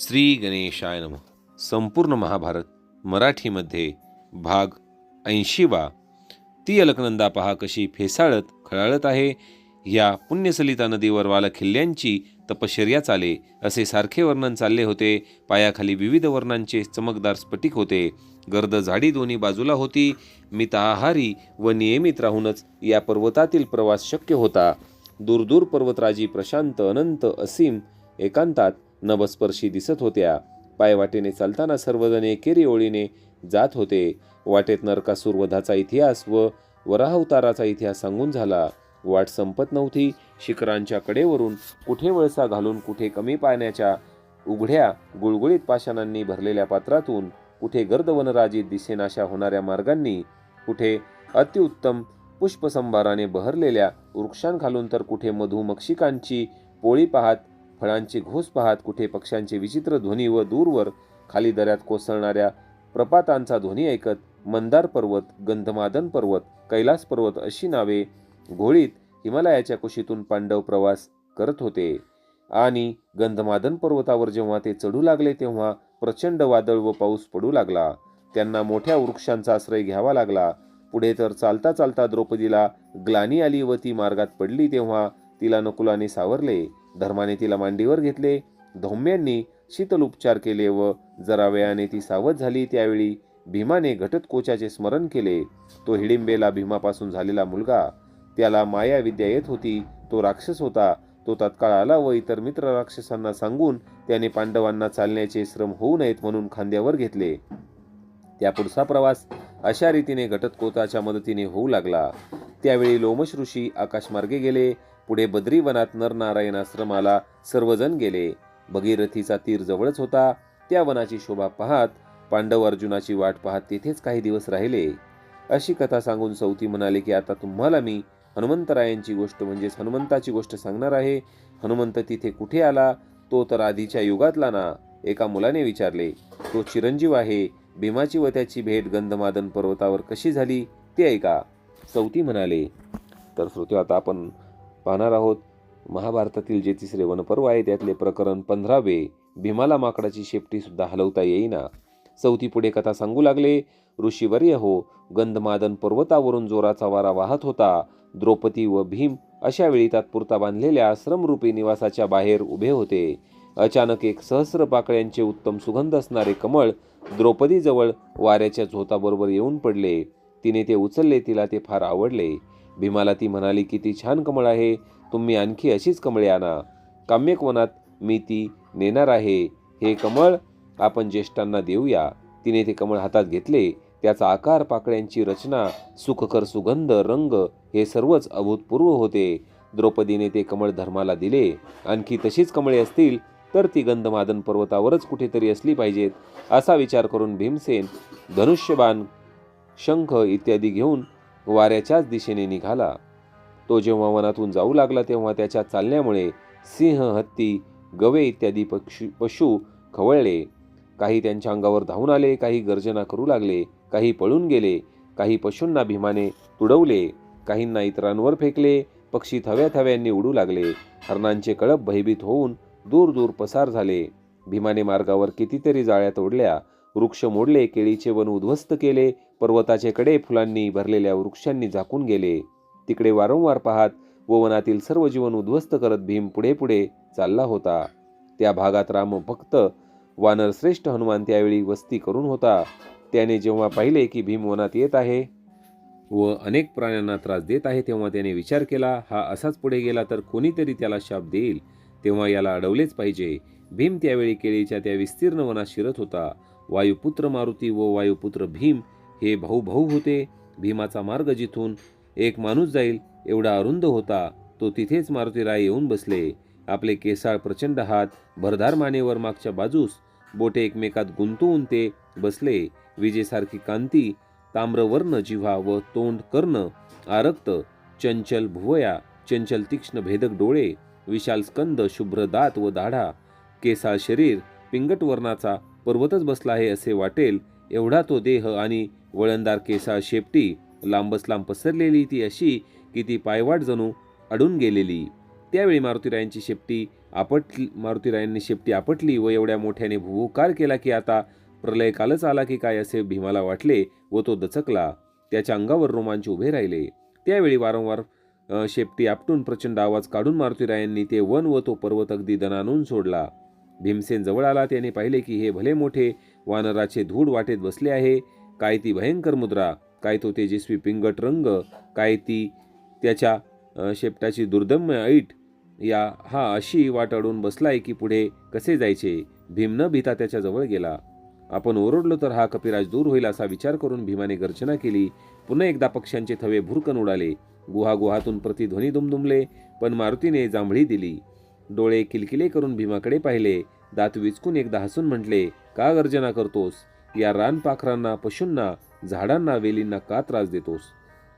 श्री गणेशाय नम. संपूर्ण महाभारत मराठीमध्ये भाग ऐंशीवा. ती अलकनंदा पहा कशी फेसाळत खळाळत आहे. या पुण्यसलिता नदीवर वाला खिल्ल्यांची तपश्चर्या चाले. असे सारखे वर्णन चालले होते. पायाखाली विविध वर्णांचे चमकदार स्फटिक होते. गर्द झाडी दोन्ही बाजूला होती. मिताहारी व नियमित राहूनच या पर्वतातील प्रवास शक्य होता. दूरदूर पर्वतराजी प्रशांत अनंत असीम एकांतात नभस्पर्शी दिसत होत्या. पायवाटेने चालताना सर्वजण एकेरी ओळीने जात होते. वाटेत नरकासूर वधाचा इतिहास व वराहवताराचा इतिहास सांगून झाला. वाट संपत नव्हती. शिखरांच्या कडेवरून कुठे वळसा घालून कुठे कमी पाण्याच्या उघड्या गुळगुळीत पाषाणांनी भरलेल्या पात्रातून कुठे गर्द वनराजीत दिसेनाशा होणाऱ्या मार्गांनी कुठे अतिउत्तम पुष्पसंभाराने बहरलेल्या वृक्षांखालून तर कुठे मधुमक्षिकांची पोळी पाहत फळांची घोस पाहत कुठे पक्ष्यांचे विचित्र ध्वनी व दूरवर खाली दऱ्यात कोसळणाऱ्या प्रपातांचा ध्वनी ऐकत मंदार पर्वत गंधमादन पर्वत कैलास पर्वत अशी नावे घोळीत हिमालयाच्या कुशीतून पांडव प्रवास करत होते. आणि गंधमादन पर्वतावर जेव्हा ते चढू लागले तेव्हा प्रचंड वादळ व पाऊस पडू लागला. त्यांना मोठ्या वृक्षांचा आश्रय घ्यावा लागला. पुढे तर चालता चालता द्रौपदीला ग्लानी आली व ती मार्गात पडली तेव्हा तिला नकुलाने सावरले. धर्माने तिला मांडीवर घेतले. धौम्यांनी शीतल उपचार केले व जरा वेळाने ती सावध झाली. त्यावेळी भीमाने घटतकोचाचे स्मरण केले. तो हिडिंबेला भीमापासून झालेला मुलगा. त्याला माया विद्या येत होती. तो राक्षस होता. तो तत्काळ आला व इतर मित्र राक्षसांना सांगून त्याने पांडवांना चालण्याचे श्रम होऊ नयेत म्हणून खांद्यावर घेतले. त्या पुढचा प्रवास अशा रीतीने घटतकोताच्या मदतीने होऊ लागला. त्यावेळी लोमश ऋषी आकाशमार्गे गेले. पुढे बद्रीवनात नरनारायण आश्रमाला सर्वजण गेले. भगीरथीचा तीर जवळच होता. त्या वनाची शोभा पाहत पांडव अर्जुनाची वाट पाहत तिथेच काही दिवस राहिले. अशी कथा सांगून सौती म्हणाले की आता तुम्हाला मी हनुमंतरायांची गोष्ट म्हणजेच हनुमंताची गोष्ट सांगणार आहे. हनुमंत तिथे कुठे आला? तो तर आधीच्या युगातला ना. एका मुलाने विचारले तो चिरंजीव आहे. भीमाची व त्याची भेट गंधमादन पर्वतावर कशी झाली? ते ऐका. चौथी म्हणाले तर श्रोते आता आपण पाहणार आहोत. महाभारतातील जे तिसरे वनपर्व आहे त्यातले प्रकरण पंधरावे. भीमाला माकडाची शेपटी सुद्धा हलवता येईना. चौथी पुढे कथा सांगू लागले. ऋषीवर्य हो गंधमादन पर्वतावरून जोराचा वारा वाहत होता. द्रौपदी व भीम अशा वेळी तात्पुरता बांधलेल्या आश्रमरूपी निवासाच्या बाहेर उभे होते. अचानक एक सहस्र पाकळ्यांचे उत्तम सुगंध असणारे कमळ द्रौपदीजवळ वाऱ्याच्या झोताबरोबर येऊन पडले. तिने ते उचलले तिला ते फार आवडले. भीमाला ती म्हणाली किती छान कमळ आहे. तुम्ही आणखी अशीच कमळे आणा. काम्यकवनात मी ती नेणार आहे. हे कमळ आपण ज्येष्ठांना देऊया. तिने ते कमळ हातात घेतले. त्याचा आकार पाकळ्यांची रचना सुखकर सुगंध रंग हे सर्वच अभूतपूर्व होते. द्रौपदीने ते कमळ धर्माला दिले. आणखी तशीच कमळे असतील तर ती गंधमादन पर्वतावरच कुठेतरी असली पाहिजेत असा विचार करून भीमसेन धनुष्यबाण शंख इत्यादी घेऊन वाऱ्याच्याच दिशेने निघाला. तो जेव्हा वनातून जाऊ लागला तेव्हा त्याच्या चालण्यामुळे सिंह हत्ती गवे इत्यादी पक्षी पशु खवळले. काही त्यांच्या अंगावर धावून आले काही गर्जना करू लागले काही पळून गेले काही पशूंना भीमाने तुडवले काहींना इतरांवर फेकले पक्षी थव्या थव्यांनी उडू लागले हरणांचे कळप भयभीत होऊन दूर दूर पसार झाले. भीमाने मार्गावर कितीतरी जाळ्या तोडल्या वृक्ष मोडले केळीचे वन उद्ध्वस्त केले पर्वताचे कडे फुलांनी भरलेल्या वृक्षांनी झाकून गेले. तिकडे वारंवार पाहत व वनातील सर्व जीवन उद्ध्वस्त करत भीम पुढे पुढे चालला होता. त्या भागात राम भक्त वानर श्रेष्ठ हनुमान त्यावेळी वस्ती करून होता. त्याने जेव्हा पाहिले की भीम वनात येत आहे व अनेक प्राण्यांना त्रास देत आहे तेव्हा त्याने विचार केला हा असाच पुढे गेला तर कोणीतरी त्याला शाप देईल? तेव्हा याला अडवलेच पाहिजे. भीम त्यावेळी केळीच्या त्या विस्तीर्ण वनात शिरत होता. वायुपुत्र मारुती व वायुपुत्र भीम हे भाऊ भाऊ होते. भीमाचा मार्ग जिथून एक माणूस जाईल एवढा अरुंद होता तो तिथेच मारुतीराय येऊन बसले. आपले केसाळ प्रचंड हात भरधार मानेवर मागच्या बाजूस बोटे एकमेकात गुंतवून ते बसले. विजेसारखी कांती ताम्रवर्ण जिव्हा व तोंड कर्ण आरक्त चंचल भुवया चंचल तीक्ष्ण भेदक डोळे विशाल स्कंद शुभ्र दात व दाढा. केसाळ शरीर पिंगट वर्णाचा पर्वतच बसला आहे असे वाटेल एवढा तो देह आणि वळणदार केसा शेपटी लांबच लांब पसरलेली ती अशी की ती पायवाट जणू अडून गेलेली. त्यावेळी मारुतीरायांची शेपटी आपटली मारुतीरायांनी शेपटी आपटली व एवढ्या मोठ्याने भुभुकार केला की आता प्रलय कालच आला की काय असे भीमाला वाटले व तो दचकला. त्याच्या अंगावर रोमांच उभे राहिले. त्यावेळी वारंवार शेपटी आपटून प्रचंड आवाज काढून मारुतीरायांनी ते वन व तो पर्वत अगदी दणानून सोडला. भीमसेन जवळ आला त्याने पाहिले की हे भले मोठे वानराचे धूड वाटेत बसले आहे. काय ती भयंकर मुद्रा काय तो तेजस्वी पिंगट रंग काय ती त्याच्या शेपटाची दुर्दम्य ऐट या हा अशी वाट अडून बसलाय की पुढे कसे जायचे? भीम न भीता त्याच्याजवळ गेला. आपण ओरडलो तर हा कपिराज दूर होईल असा विचार करून भीमाने गर्जना केली. पुन्हा एकदा पक्ष्यांचे थवे भुरकन उडाले. गुहा गुहातून प्रतिध्वनी दुमदुमले पण मारुतीने जांभळी दिली. डोळे किलकिले करून भीमाकडे पाहिले. दात विचकून एकदा हसून म्हटले का गर्जना करतोस? या रानपाखरांना पशूंना झाडांना वेलींना का त्रास देतोस?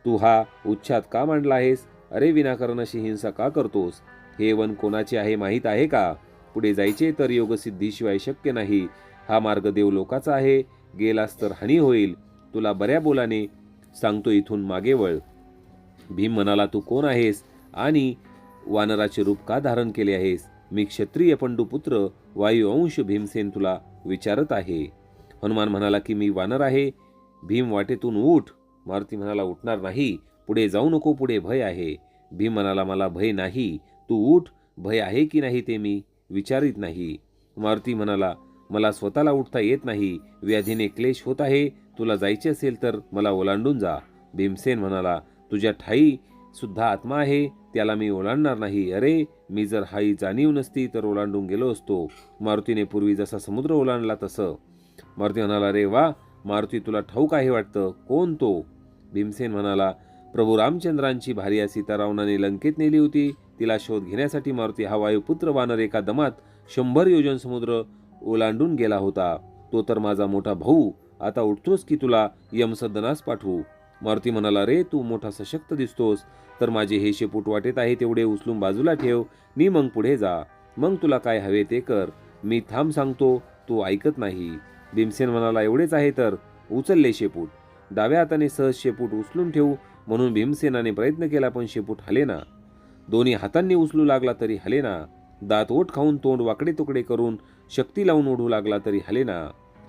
तू हा उच्छाद का मांडला आहेस? अरे विनाकारण अशी हिंसा का करतोस? हे वन कोणाचे आहे माहीत आहे का? पुढे जायचे तर योगसिद्धीशिवाय शक्य नाही. हा मार्ग देव लोकाचा आहे. गेलास तर हानी होईल. तुला बऱ्या बोलाने सांगतो इथून मागे वळ. भीम म्हणाला तू कोण आहेस? आणि वानराचे रूप का धारण केले आहेस? मी क्षत्रिय पंडुपुत्र वायुअंश भीमसेन तुला विचारत आहे. हनुमान म्हणाला की मी वानर आहे. भीम वाटेतून उठ. मारुती म्हणाला उठणार नाही. पुढे जाऊ नको पुढे भय आहे. भीम म्हणाला मला भय नाही. तू उठ. भय आहे की नाही ते मी विचारित नाही. मारुती म्हणाला मला स्वतःला उठता येत नाही. व्याधीने क्लेश होत आहे. तुला जायचे असेल तर मला ओलांडून जा. भीमसेन म्हणाला तुझ्या ठाई सुद्धा आत्मा आहे त्याला मी ओलांडणार नाही. अरे मी जर हाई जाणीव नसती तर ओलांडून गेलो असतो. मारुतीने पूर्वी जसा समुद्र ओलांडला तसं. मारुती म्हणाला रे वा मारुती तुला ठाऊक आहे वाटतं. कोण तो? भीमसेन म्हणाला प्रभू रामचंद्रांची भार्या सीतारावणाने लंकेत नेली होती. तिला शोध घेण्यासाठी मारुती हा वायुपुत्र वानर एका दमात शंभर योजन समुद्र ओलांडून गेला होता. तो तर माझा मोठा भाऊ. आता उठतोस की तुला यमसदनास पाठवू? मारुती म्हणाला रे तू मोठा सशक्त दिसतोस. तर माझे हे शेपूट वाटेत आहे तेवढे उचलून बाजूला ठेव. मी मग पुढे जा. मग तुला काय हवे ते कर. मी थांब सांगतो. तू ऐकत नाही. भीमसेन म्हणाला एवढेच आहे तर. उचलले शेपूट डाव्या हाताने सहज शेपूट उचलून ठेवू. म्हणून भीमसेनाने प्रयत्न केला पण शेपूट हलेना दोन्ही हातांनी उचलू लागला तरी हलेना दात ओठ खाऊन तोंड वाकडे तुकडे करून शक्ती लावून ओढू लागला तरी हलेना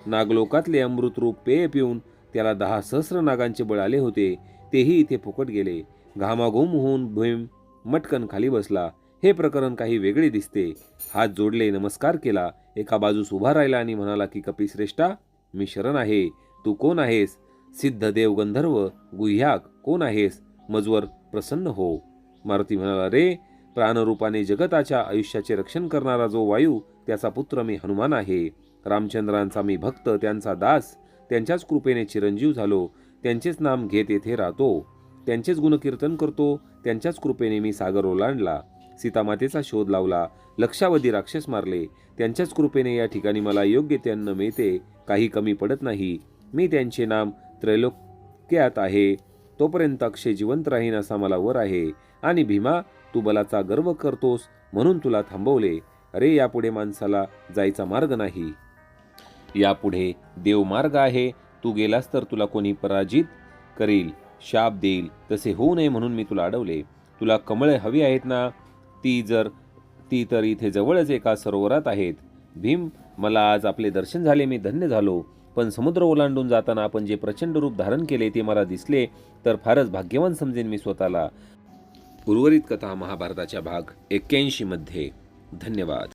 नागलोकातले अमृतरूप पेय पिऊन त्याला दहा सहस्र नागांचे बळ आले होते तेही इथे फुकट गेले. घामाघूम होऊन भीम मटकन खाली बसला. हे प्रकरण काही वेगळे दिसते. हात जोडले नमस्कार केला. एका बाजूस उभा राहिला आणि म्हणाला की कपिश्रेष्ठा मी शरण आहे. तू कोण आहेस? सिद्ध देव गंधर्व गुह्याक कोण आहेस? मजवर प्रसन्न हो. मारुती म्हणाला रे प्राणरूपाने जगताच्या आयुष्याचे रक्षण करणारा जो वायू त्याचा पुत्र मी हनुमान आहे. रामचंद्रांचा मी भक्त त्यांचा दास. त्यांच्याच कृपेने चिरंजीव झालो. त्यांचेच नाम घेत येथे राहतो. त्यांचेच गुणकीर्तन करतो. त्यांच्याच कृपेने मी सागर ओलांडला. सीतामातेचा शोध लावला. लक्षावधी राक्षस मारले. त्यांच्याच कृपेने या ठिकाणी मला योग्य ते मिळते. काही कमी पडत नाही. मी त्यांचे नाम त्रैलोक्यात आहे. तोपर्यंत अक्षय जिवंत राहीन असा मला वर आहे. आणि भीमा तू बलाचा गर्व करतोस म्हणून तुला थांबवले. अरे यापुढे माणसाला जायचा मार्ग नाही. यापुढे देवमार्ग आहे. तू गेलास तर तुला कोणी पराजित करील शाप देईल. तसे होऊ नये म्हणून मी तुला अडवले. तुला कमळे हवी आहेत ना? ती जर ती तर इथे जवळच एका सरोवरात आहेत. भीम मला आज आपले दर्शन झाले मी धन्य झालो. पण समुद्र ओलांडून जाताना आपण जे प्रचंड रूप धारण केले ते मला दिसले तर फारच भाग्यवान समजेन मी स्वतःला. उर्वरित कथा महाभारताच्या भाग एक्क्याऐंशी मध्ये. धन्यवाद.